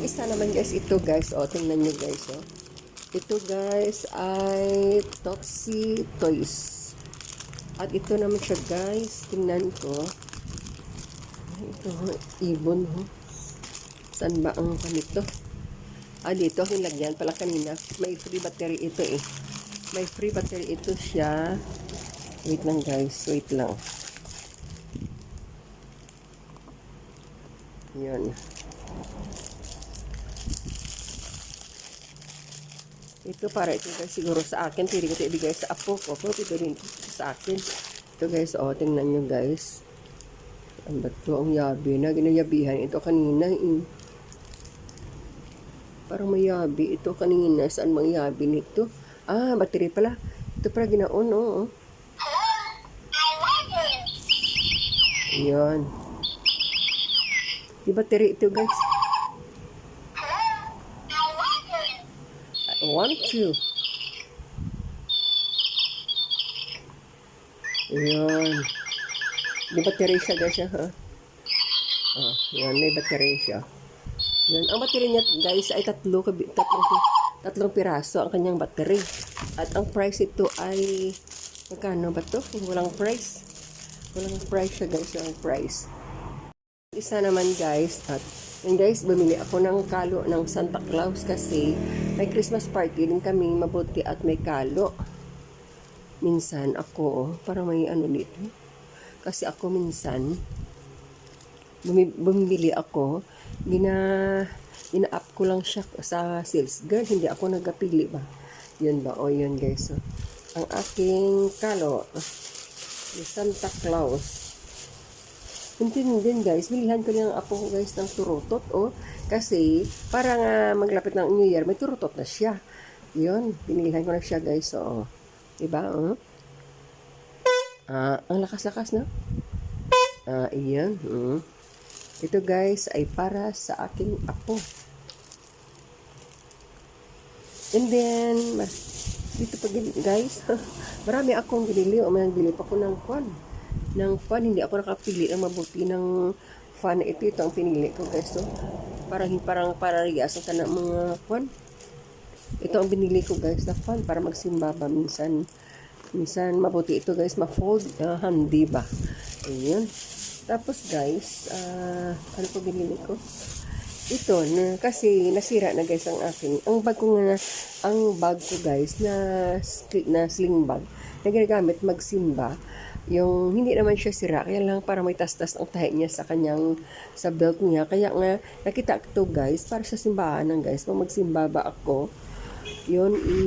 Yung isa naman guys, ito guys, o tingnan nyo guys, o. Ito guys ay Toxi Toys. At ito naman siya guys, tingnan ko. Ito, ibon ho. Saan ba ang kanito? Ah, dito, hinlagyan pala kanina. May free battery ito eh. May free battery ito siya. Wait lang guys, wait lang. Yan. Ito para ito guys siguro sa akin. Pili ko ito ibigay sa apo ko. Pero ito rin sa akin. Ito guys, oh, tingnan nyo guys. Ang ba't to ang yabi na ginayabihan. Ito kanina eh. Parang may yabi. Ito kanina. Saan mang yabi nito? Ah, battery pala. Ito pala ginaon, oh. oh. Ayan. Di battery ito guys. Want you. Ayan. May battery siya guys, ha? Ah, yan, may battery siya. Yan. Ang battery niya, guys, ay tatlo, tatlong, tatlong piraso ang kanyang battery. At ang price ito ay, magkano ba to? Walang price. Walang price siya, guys, walang price. Isa naman guys, at yun guys, bumili ako ng kalo ng Santa Claus kasi may Christmas party din kami mabuti at may kalo. Minsan ako, parang may ano dito. Kasi ako minsan, bumi- bumili ako, gina, gina-up ko lang siya sa sales girl. Hindi ako nagapili ba? Yun ba? O yun guys. So, ang aking kalo, Santa Claus. Hindi din guys, bilihan ko ng apo guys ng turutot oh. Kasi para nga maglapit ng New Year, may turutot na siya. Yun, binilihan ko na siya guys. So, diba oh. Ah, ang lakas-lakas na. Ah, iyan. Mm. Ito guys ay para sa aking apo. And then, dito pa guys, marami akong binili o may bili pa ko ng kwan. Ng fan, hindi ako nakapili ng mabuti ng fan na ito. Ito ang pinili ko guys. So, parang, parang para riyasan ka mga kwan. Ito ang binili ko guys na fan para magsimba ba minsan. Minsan mabuti ito guys, ma-fold uh, handy ba. Ayun. Tapos guys, ah, ano po binili ko? Ito, na, kasi nasira na guys ang aking, ang bag ko nga, ang bag ko guys, na, na sling bag, na ginagamit magsimba, yung hindi naman siya sira, kaya lang para may tastas ang tahi niya sa kanyang, sa belt niya, kaya nga, nakita ko guys, para sa simbahan ng guys, pag magsimba ba ako, yun, i,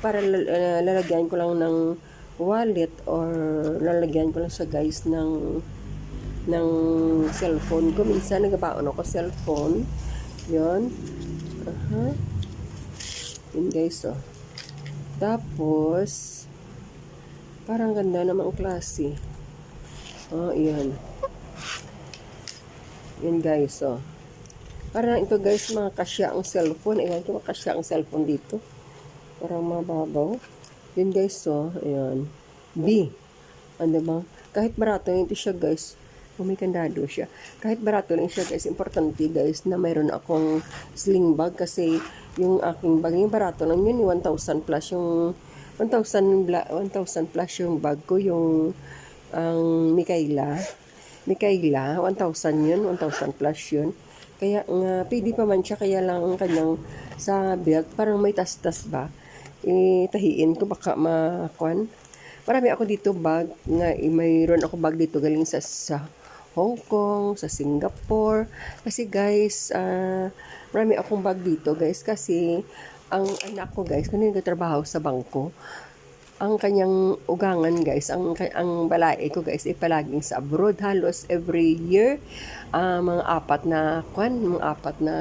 para uh, lalagyan ko lang ng wallet or lalagyan ko lang sa guys ng ng cellphone ko. Minsan nagabaon ako cellphone. Yun. Aha. Yun guys, oh. Tapos, parang ganda naman ang klase. Oh, iyan. Yun guys, oh. Parang ito guys, mga kasya ang cellphone. Ayan, mga kasya ang cellphone dito. Parang mababaw. Yun guys, oh. Ayan. B. Ano ba? Kahit barato ito siya guys. Kung may kandado siya. Kahit barato lang siya guys. Importante guys na mayroon akong sling bag kasi yung aking bag, yung barato lang yun, yung 1,000 plus yung 1,000 bla- 1,000 plus yung bag ko, yung ang Mikaela. Mikaela, 1,000 yun, 1,000 plus yun. Kaya nga, pwede pa man siya, kaya lang ang kanyang sa belt, parang may tas-tas ba. Eh, tahiin ko, baka makuan. Marami ako dito bag, nga, eh, mayroon ako bag dito galing sa, sa Hong Kong, sa Singapore. Kasi guys, ah, marami akong bag dito guys, kasi ang anak ko guys, kung nagtatrabaho sa bangko, ang kanyang ugangan guys, ang ang balai ko guys ay palaging sa abroad halos every year ah, mga apat na kwan, mga apat na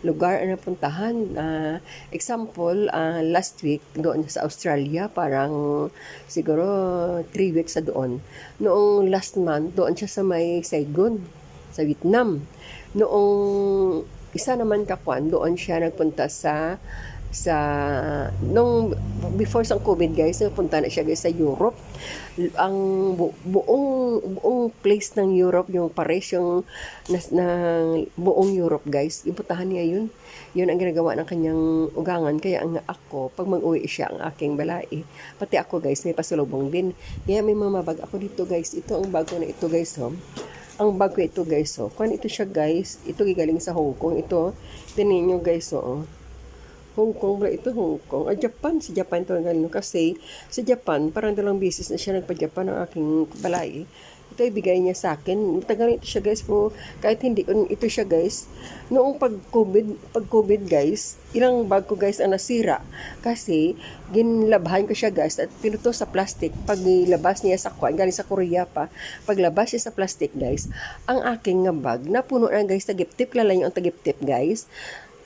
lugar na puntahan. Ah, example, ah, last week doon sa Australia, parang siguro three weeks sa doon. Noong last month, doon siya sa may Saigon, sa Vietnam. Noong isa naman kakwan, doon siya nagpunta sa sa nung before sa COVID guys, punta na siya guys sa Europe. Ang bu- buong buong place ng Europe, yung Paris, yung na, buong Europe guys, yung puntahan niya yun. Yun ang ginagawa ng kanyang ugangan. Kaya ang ako, pag mag-uwi siya, ang aking balai, pati ako guys, may pasulubong din. Kaya may mga bag ako dito guys. Ito ang bago na ito guys. Oh. Ang bago ito guys. Oh. Kung ito siya guys, ito gigaling sa Hong Kong. Ito, tinin guys. Oh. Hong Kong ba ito Hong Kong? Ah, Japan. Si Japan ito ang. Kasi sa Japan, parang dalawang beses na siya nagpa-Japan ng aking balay. Ito ibigay niya sa akin. Matagal ito siya guys po. Kahit hindi ito siya guys. Noong pag-COVID, pag-COVID guys, ilang bag ko guys ang nasira. Kasi ginlabahan ko siya guys at pinuto sa plastic. Pag labas niya sa kwan, galing sa Korea pa, paglabas niya sa plastic guys, ang aking nga bag, napuno na guys, tagip-tip, lalayo ang tagip-tip guys.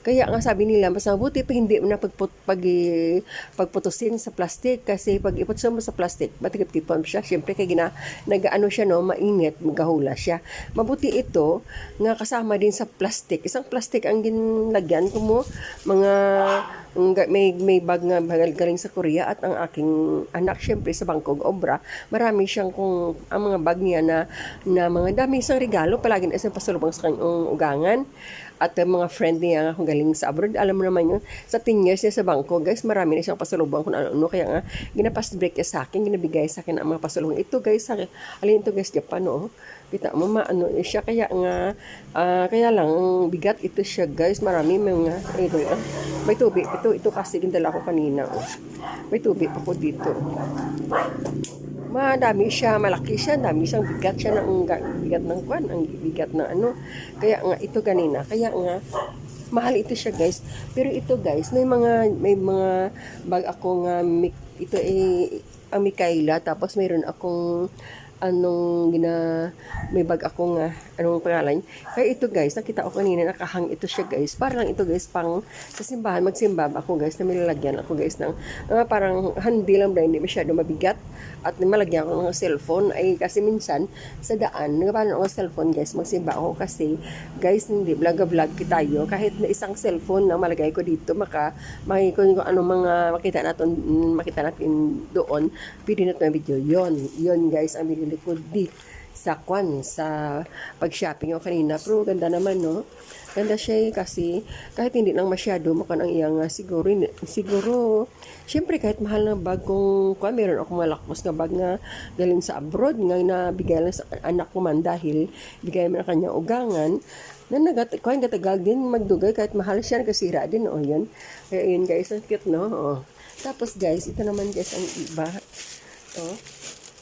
Kaya nga sabi nila, mas mabuti pa hindi mo na pagput, pag, pagputusin sa plastic kasi pag iputso mo sa plastic, matigip-tipon siya. Siyempre, kaya gina, nag-ano siya, no, mainit, magahula siya. Mabuti ito, nga kasama din sa plastic. Isang plastic ang ginlagyan ko mo, mga may may bag nga bagal galing sa Korea at ang aking anak syempre sa Bangkok Obra. Marami siyang kung ang mga bag niya na na mga dami isang regalo. Palagi na isang pasalubong sa kanyang ugangan. At ang mga friend niya nga kung galing sa abroad. Alam mo naman yun sa 10 years niya sa Bangkok guys marami na siyang pasalubong kung ano, ano kaya nga ginapas break niya sa akin ginabigay sa akin ang mga pasalubong. Ito guys sa alin ito guys Japan oh kita mo maano eh, siya. Kaya nga ah, kaya lang ang bigat ito siya guys. Marami mga ito ah, may tubig. Ito ito kasi gindala ko kanina oh. may tubig ako dito. Madami siya malaki siya. Dami siyang bigat siya ng ga- bigat ng kwan ang bigat ng ano. Kaya nga ito kanina. Kaya nga mahal ito siya guys. Pero ito guys may mga may mga bag ako nga mi- ito eh ang Mikaela. Tapos mayroon akong anong gina may bag ako nga anong pangalan. Kaya ito guys nakita ko kanina nakahang ito siya guys. Para lang ito guys pang sa simbahan magsimba ako guys na may lalagyan ako guys ng mga parang handi lang ba hindi masyado mabigat at malagyan ko ng cellphone. Ay kasi minsan sa daan nagpaano ako ng cellphone guys. Magsimba ako kasi guys hindi vlog vlog tayo. Kahit na isang cellphone na malagay ko dito maka makikita kung ano mga makita natin makita natin doon pwede na video. Yon yon guys ang binili ko di sa kwan sa pag-shopping ako kanina. Pero ganda naman no? Ganda siya eh, kasi kahit hindi lang masyado makan ang iyang nga siguro siguro syempre kahit mahal na bag kung kwan meron akong malakpos nga bag nga galing sa abroad nga nabigay lang sa anak ko man dahil bigay man ang kanyang ugangan na nagat kuan gatagal din magdugay kahit mahal siya kasira din oh yun. Kaya yun guys ang cute no? Oh. tapos guys ito naman guys ang iba. Oh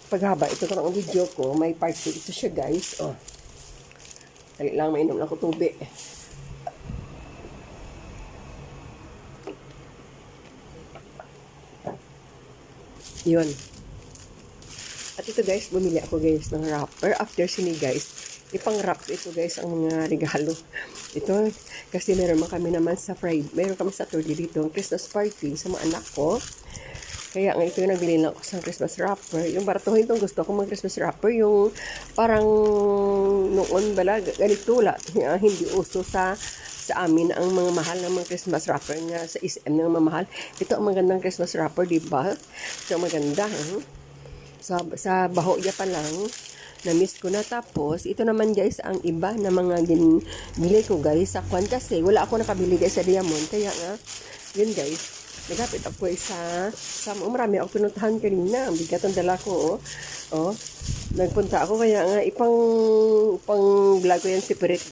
paghaba ito ko ng video ko may part 2 ito siya guys oh dali lang mainom lang ako tubig yun at ito guys, bumili ako guys ng wrapper. After sini guys, ipang wrap ito guys ang mga regalo. Ito, kasi meron man kami naman sa Friday, meron kami sa Saturday dito, ang Christmas party sa mga anak ko. Kaya nga ito yung nagbili lang ako sa Christmas wrapper. Yung baratuhin itong gusto ko mag Christmas wrapper, yung parang noon bala, ganito la, hindi uso sa sa amin ang mga mahal ng mga Christmas wrapper nga sa SM ng mga mahal. Ito ang magandang Christmas wrapper, di ba? So maganda. Huh? sa, sa baho niya pa lang na-miss ko na tapos ito naman guys ang iba na mga din bili ko guys sa kwan kasi wala ako nakabili guys sa Diamond kaya nga yun guys nagapit ako sa sa oh, marami ako pinuntahan kanina. Ang bigat ang dala ko oh. oh. Nagpunta ako kaya nga ipang pang vlog ko yan separate